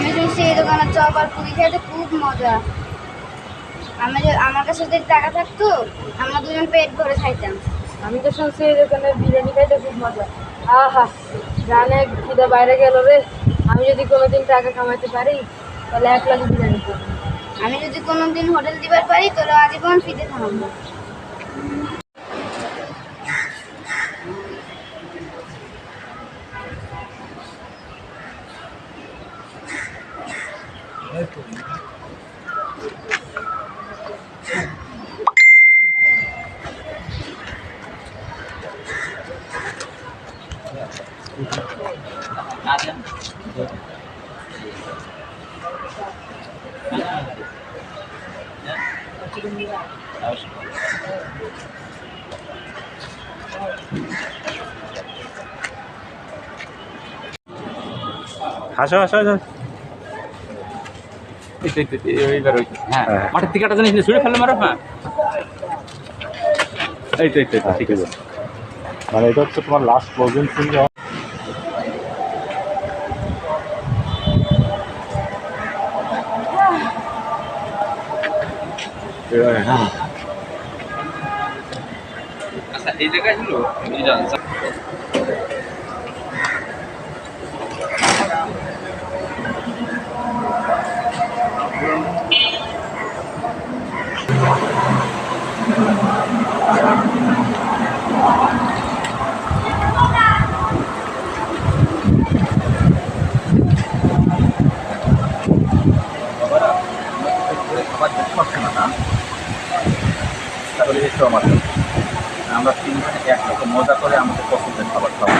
আমি শুনছি এই দোকানের চপ আর পুরি খেতে খুব মজা। আমি আমার কাছে যদি টাকা থাকতো আমরা দুজন পেট ভরে খাইতাম। আমি তো শুনছি এই দোকানে বিরিয়ানি খাইতে খুব মজা। আহা জানে খিদে বাইরে গেল রে। আমি যদি কোনোদিন টাকা কামাইতে পারি তাহলে এক লাখ বিরিয়ানি করব আমি যদি কোনোদিন হোটেল দিবার পারি তাহলে আজীবন ফিতে থাকব 하셔 하셔 하셔 এইবার ওই তো, হ্যাঁ হ্যাঁ। মাঠের টিকাটা জানিস না, ছুঁড়ে ফেললে মারো হ্যাঁ এই তো এই তো, এই তো, ঠিক আছে মানে এটা হচ্ছে তোমার লাস্ট ক্লোজিং সিন হ্যাঁ আচ্ছা এই জায়গায় হলো এসো আমরা তিনজনে একসাথে মজা করে আমাদের পছন্দের খাবার খাব